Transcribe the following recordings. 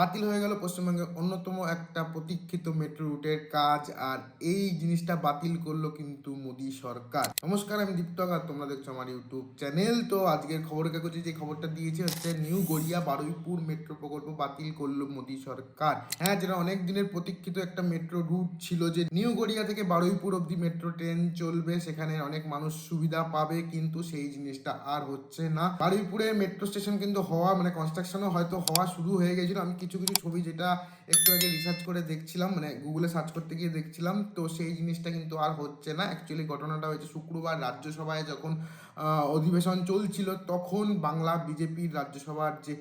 বাতিল হয়ে গেল পশ্চিমবঙ্গের অন্যতম একটা প্রতীক্ষিত মেট্রো রুটের কাজ, আর এই জিনিসটা বাতিল করল কিন্তু মোদী সরকার। নমস্কার, আমি দীপ্তক, আর তোমরা দেখছ আমার ইউটিউব চ্যানেল তো আজকের খবরের কাগজে যে খবরটা দিয়েছে হচ্ছে নিউ গড়িয়া বারুইপুর মেট্রো প্রকল্প বাতিল করল মোদী সরকার। হ্যাঁ যেটা অনেক দিনের প্রতীক্ষিত একটা মেট্রো রুট ছিল যে নিউ গড়িয়া থেকে বারুইপুর অব্দি মেট্রো ট্রেন চলবে, সেখানে অনেক মানুষ সুবিধা পাবে, কিন্তু সেই জিনিসটা আর হচ্ছে না। বারুইপুরে মেট্রো স্টেশন কিন্তু হওয়া মানে কনস্ট্রাকশনও হয়তো হওয়া শুরু হয়ে গেছিল। আমি কিছু কিছু ছবি যেটা একটু আগে রিসার্চ করে দেখছিলাম মানে গুগলে সার্চ করতে গিয়ে দেখছিলাম, তো সেই জিনিসটা কিন্তু আর হচ্ছে না। অ্যাকচুয়ালি ঘটনাটা হয়েছে শুক্রবার, রাজ্যসভায় যখন অধিবেশন চলছিল, তখন বাংলা বিজেপির রাজ্যসভার যে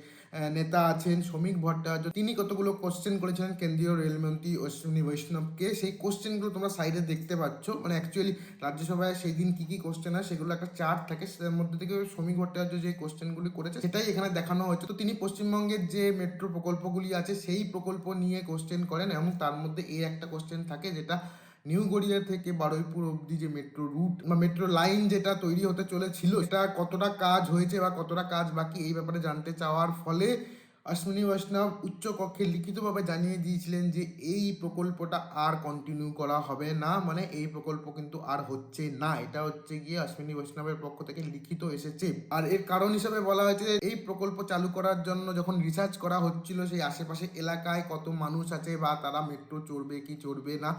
নেতা আছেন শ্রমিক ভট্টাচার্য। তিনি কতগুলো কোশ্চেন করেছিলেন কেন্দ্রীয় রেলমন্ত্রী অশ্বিনী বৈষ্ণবকে। সেই কোশ্চেনগুলো তোমরা সাইডে দেখতে পাচ্ছ। মানে অ্যাকচুয়ালি রাজ্যসভায় সেই দিন কী কী কোশ্চেন হয় সেগুলো একটা চার্ট থাকে। সেটার মধ্যে থেকে শ্রমিক ভট্টাচার্য যে কোশ্চেনগুলি করেছে সেটাই এখানে দেখানো হয়েছে। তো তিনি পশ্চিমবঙ্গের যে মেট্রো প্রকল্পগুলি আছে, সেই প্রকল্প নিয়ে কোশ্চেন করেন এবং তার মধ্যে এই একটা কোশ্চেন থাকে যেটা নিউ গড়িয়া থেকে বারুইপুর অবধি যে মেট্রো রুট বা মেট্রো লাইন যেটা তৈরি হতে চলেছিল, সেটা কতটা কাজ হয়েছে বা কতটা কাজ বাকি এই ব্যাপারে জানতে চাওয়ার ফলে অশ্বিনী বৈষ্ণব উচ্চ কক্ষে লিখিতভাবে জানিয়ে দিয়েছিলেন যে এই প্রকল্পটা আর কন্টিনিউ করা হবে না। মানে এই প্রকল্প কিন্তু আর হচ্ছে না। এটা হচ্ছে গিয়ে অশ্বিনী বৈষ্ণবের পক্ষ থেকে লিখিত এসেছে। আর এর কারণ হিসেবে বলা হয়েছে, এই প্রকল্প চালু করার জন্য যখন রিসার্চ করা হচ্ছিল, সেই আশেপাশে এলাকায় কত মানুষ আছে বা তারা মেট্রো চড়বে কি চড়বে না,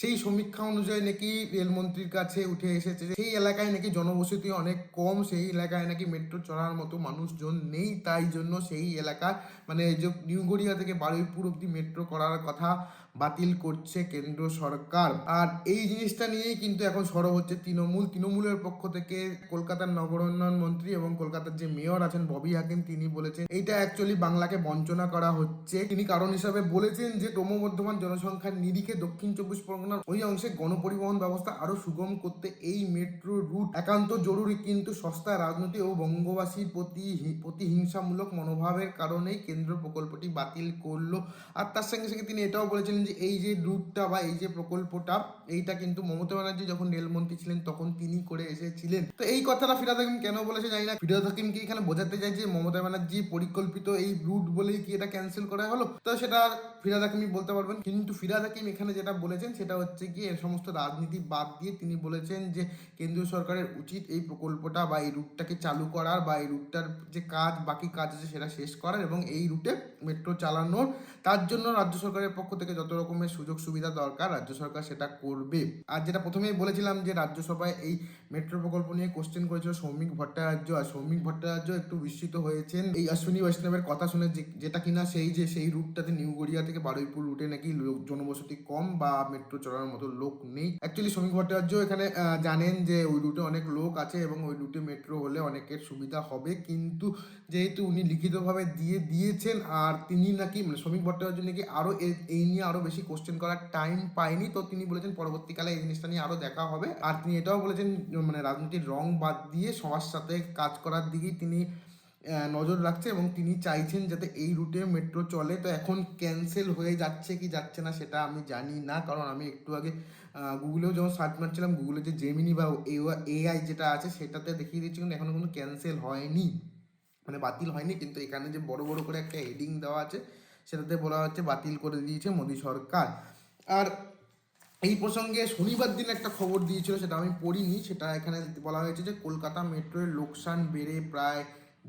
সেই সমীক্ষা অনুযায়ী নাকি রেলমন্ত্রীর কাছে উঠে এসেছে সেই এলাকায় নাকি জনবসতি অনেক কম, সেই এলাকায় নাকি মেট্রো চড়ার মতো মানুষজন নেই, তাই জন্য সেই এলাকার মানে এই যে নিউ গড়িয়া থেকে বারুইপুর অব্দি মেট্রো করার কথা বাতিল করছে কেন্দ্র সরকার। আর এই জিনিসটা নিয়েই কিন্তু এখন সরব হচ্ছে তৃণমূল। তৃণমূলের পক্ষ থেকে কলকাতার নগর উন্নয়ন মন্ত্রী এবং কলকাতার যে মেয়র আছেন ববি হাকিম, তিনি বলেছেন, এইটা অ্যাকচুয়ালি বাংলাকে বঞ্চনা করা হচ্ছে। তিনি কারণ হিসাবে বলেছেন যে, ক্রমবর্ধমান জনসংখ্যার নিরিখে দক্ষিণ চব্বিশ পরগনার ওই অংশে গণপরিবহন ব্যবস্থা আরও সুগম করতে এই মেট্রো রুট একান্ত জরুরি। কিন্তু সস্তা রাজনীতি ও বঙ্গবাসীর প্রতি প্রতিহিংসামূলক মনোভাবের কারণেই কেন্দ্র প্রকল্পটি বাতিল করল। আর তার সঙ্গে সঙ্গে তিনি এটাও বলেছিলেন যে এই যে রুটটা বা এই যে প্রকল্পটা, এইটা কিন্তু মমতা ব্যানার্জি যখন রেলমন্ত্রী ছিলেন তখন তিনি করে এসেছিলেন। তো এই কথাটা ফিরাদ হাকিম কেন বলেছে জানি না। ফিরাদ হাকিম কি এখানে বোঝাতে চাই যে মমতা ব্যানার্জি পরিকল্পিত এই রুট বলেই কি এটা ক্যান্সেল করা হলো? তো সেটা ফিরাদ হাকিমই বলতে পারবেন। কিন্তু ফিরাদ হাকিম এখানে যেটা বলেছেন, সেটা হচ্ছে কি, এর সমস্ত রাজনীতি বাদ দিয়ে তিনি বলেছেন যে, কেন্দ্রীয় সরকারের উচিত এই প্রকল্পটা বা এই রুটটাকে চালু করার বা এই রুটটার যে কাজ, বাকি কাজ আছে সেটা শেষ করার এবং এই রুটে মেট্রো চালানোর। তার জন্য রাজ্য সরকারের পক্ষ থেকে যত রকমের সুযোগ সুবিধা দরকার, রাজ্য সরকার সেটা করবে। আর যেটা প্রথমেই বলেছিলাম যে, রাজ্যসভায় এই মেট্রো প্রকল্প নিয়ে কোশ্চেন করেছিল সৌমিক ভট্টাচার্য। আর সৌমিক ভট্টাচার্য একটু বিস্মিত হয়েছেন। এই অশ্বিনী বৈষ্ণবের কথা শুনে যেটা কিনা সেই যে, সেই রুটটাতে নিউ গড়িয়া বারুইপুর রুটে নাকি লোক জনবসতি কম বা মেট্রো চলার মতো লোক নেই। অ্যাকচুয়ালি সৌমিক ভট্টাচার্য এখানে জানেন যে ওই রুটে অনেক লোক আছে এবং ওই রুটে মেট্রো হলে অনেকের সুবিধা হবে। কিন্তু যেহেতু উনি লিখিতভাবে দিয়ে দিয়েছেন আর তিনি নাকি মানে শ্রমিক ভট্টাচার্য নাকি আরও এই নিয়ে আরও বেশি কোশ্চেন করার টাইম পায়নি, তো তিনি বলেছেন পরবর্তীকালে এই জিনিসটা নিয়ে আরও দেখা হবে। আর তিনি এটাও বলেছেন মানে রাজনীতির রং বাদ দিয়ে সবার সাথে কাজ করার দিকেই তিনি নজর রাখছে এবং তিনি চাইছেন যাতে এই রুটে মেট্রো চলে। তো এখন ক্যান্সেল হয়ে যাচ্ছে কি যাচ্ছে না সেটা আমি জানি না। কারণ আমি একটু আগে গুগলেও যখন সার্চ মারছিলাম গুগলে যে জেমিনি বা এআই যেটা আছে সেটাতে দেখিয়ে দিচ্ছি কিন্তু এখনও কোনো ক্যান্সেল হয়নি। মানে বাতিল হয়নি, কিন্তু এখানে যে বড় বড় করে একটা হেডিং দেওয়া আছে সেটাতে বলা হচ্ছে বাতিল করে দিয়েছে মোদী সরকার। আর এই প্রসঙ্গে শনিবার দিন একটা খবর দিয়েছিল, সেটা আমি পড়িনি। সেটা এখানে বলা হয়েছে যে কলকাতা মেট্রোয়ের লোকসান বেড়ে প্রায়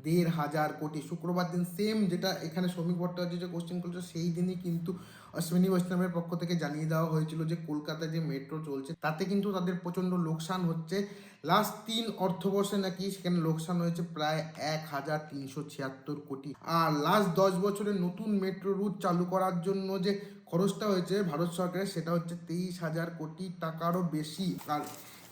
দেড় হাজার কোটি। শুক্রবার দিন সেম যেটা এখানে শ্রমিক ভট্টাচার্য যে কোশ্চেন করেছিল, সেই দিনই কিন্তু অশ্বিনী বৈষ্ণবের পক্ষ থেকে জানিয়ে দেওয়া হয়েছিল যে কলকাতায় যে মেট্রো চলছে, তাতে কিন্তু তাদের প্রচণ্ড লোকসান হচ্ছে। লাস্ট তিন অর্থবর্ষে নাকি সেখানে লোকসান হয়েছে প্রায় এক হাজার তিনশো ছিয়াত্তর কোটি। আর লাস্ট দশ বছরে নতুন মেট্রো রুট চালু করার জন্য যে খরচটা হয়েছে ভারত সরকারের, সেটা হচ্ছে তেইশ হাজার কোটি টাকারও বেশি। আর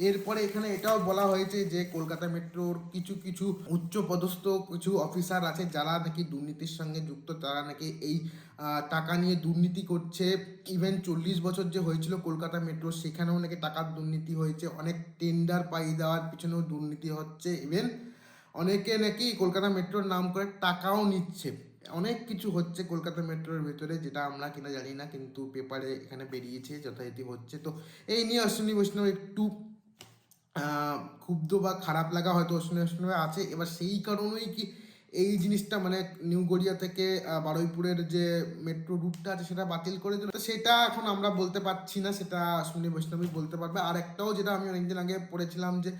এরপরে এখানে এটাও বলা হয়েছে যে কলকাতা মেট্রোর কিছু কিছু উচ্চ পদস্থ কিছু অফিসার আছে যারা নাকি দুর্নীতির সঙ্গে যুক্ত, তারা নাকি এই টাকা নিয়ে দুর্নীতি করছে। ইভেন চল্লিশ বছর যে হয়েছিল কলকাতা মেট্রো, সেখানেও নাকি টাকার দুর্নীতি হয়েছে। অনেক টেন্ডার পাই দেওয়ার পিছনেও দুর্নীতি হচ্ছে। ইভেন অনেকে নাকি কলকাতা মেট্রোর নাম করে টাকাও নিচ্ছে। অনেক কিছু হচ্ছে কলকাতা মেট্রোর ভেতরে যেটা আমরা কিনা জানি না, কিন্তু পেপারে এখানে বেরিয়েছে, যথারীতি হচ্ছে। তো এই নিয়ে অশ্বিনী বৈষ্ণব একটু ক্ষুব্ধ বা খারাপ লাগা হয়তো অশ্বিনী বৈষ্ণবে আছে। এবার সেই কারণেই কি এই জিনিসটা মানে নিউ গড়িয়া থেকে বারুইপুরের যে মেট্রো রুটটা আছে সেটা বাতিল করে দিল। সেটা এখন আমরা বলতে পারছি না, সেটা শুনে বৈষ্ণবী বলতে পারবে। আর একটাও যেটা আমি অনেকদিন আগে পড়েছিলাম যে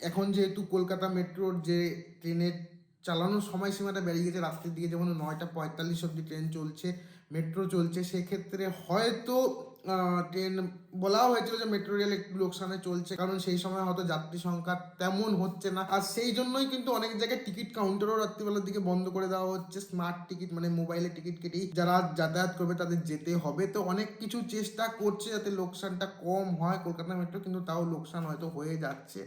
এখন যেহেতু কলকাতা মেট্রোর যে ট্রেনের চালানোর সময়সীমাটা বেড়ে গেছে রাত্রির দিকে, যেমন নয়টা পঁয়তাল্লিশ অব্দি ট্রেন চলছে মেট্রো চলছে, সেক্ষেত্রে হয়তো ট্রেন বলাও হয়েছিল যে মেট্রো রেল একটু লোকসানে চলছে, কারণ সেই সময় হয়তো যাত্রী সংখ্যা তেমন হচ্ছে না। আর সেই জন্যই কিন্তু অনেক জায়গায় টিকিট কাউন্টারও রাত্রিবেলার দিকে বন্ধ করে দেওয়া হচ্ছে। স্মার্ট টিকিট মানে মোবাইলে টিকিট কেটেই যারা যাতায়াত করবে তাদের যেতে হবে। তো অনেক কিছু চেষ্টা করছে যাতে লোকসানটা কম হয়। কলকাতা মেট্রো কিন্তু তাও লোকসান হয়তো হয়ে যাচ্ছে।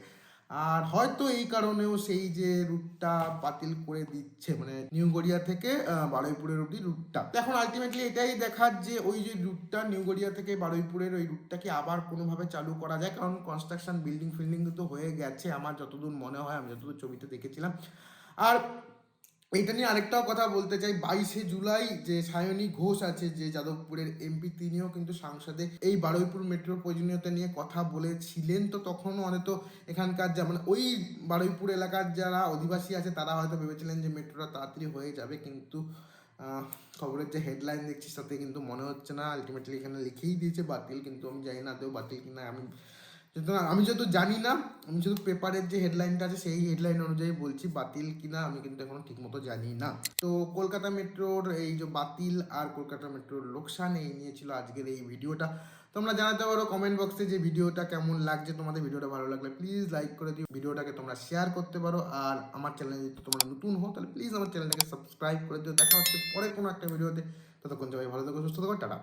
আর হয়তো এই কারণেও সেই যে রুটটা বাতিল করে দিচ্ছে মানে নিউ গড়িয়া থেকে বারুইপুরের অব্দি রুটটা এখন আলটিমেটলি এটাই দেখার যে ওই যে রুটটা নিউ গড়িয়া থেকে বারুইপুরের ওই রুটটাকে আবার কোনোভাবে চালু করা যায়? কারণ কনস্ট্রাকশন বিল্ডিং ফিল্ডিং তো হয়ে গেছে, আমার যতদূর মনে হয়, আমি যতদূর ছবিতে দেখেছিলাম। আর এইটা নিয়ে আরেকটাও কথা বলতে চাই। বাইশে জুলাই যে সায়নী ঘোষ আছে, যে যাদবপুরের এমপি, তিনিও কিন্তু সাংসদে এই বারুইপুর মেট্রোর প্রয়োজনীয়তা নিয়ে কথা বলেছিলেন। তো তখনও হয়তো এখানকার যেমন ওই বারুইপুর এলাকার যারা অধিবাসী আছে, তারা হয়তো ভেবেছিলেন যে মেট্রোটা তাড়াতাড়ি হয়ে যাবে। কিন্তু খবরের যে হেডলাইন দেখছি, তাতে কিন্তু মনে হচ্ছে না। আলটিমেটলি এখানে লিখেই দিয়েছে বাতিল, কিন্তু আমি জানি না আদৌ বাতিল কিনা। আমি সুতরাং আমি যেহেতু জানি না, আমি শুধু পেপারের যে হেডলাইনটা আছে, সেই হেডলাইন অনুযায়ী বলছি, বাতিল কিনা আমি কিন্তু এখনও ঠিকমতো জানি না। তো কলকাতা মেট্রোর এই যে বাতিল আর কলকাতা মেট্রোর লোকসান, এই নিয়ে ছিল আজকের এই ভিডিওটা। তোমরা জানাতে পারো কমেন্ট বক্সে যে ভিডিওটা কেমন লাগছে, তোমাদের ভিডিওটা ভালো লাগলে প্লিজ লাইক করে দিও। ভিডিওটাকে তোমরা শেয়ার করতে পারো, আর আমার চ্যানেলে যদি তোমরা নতুন হো তাহলে প্লিজ আমার চ্যানেলটাকে সাবস্ক্রাইব করে দিও। দেখা হচ্ছে পরে কোনো একটা ভিডিওতে। ততক্ষণ সবাই ভালো থাকো, সুস্থ থাকো, টাটা।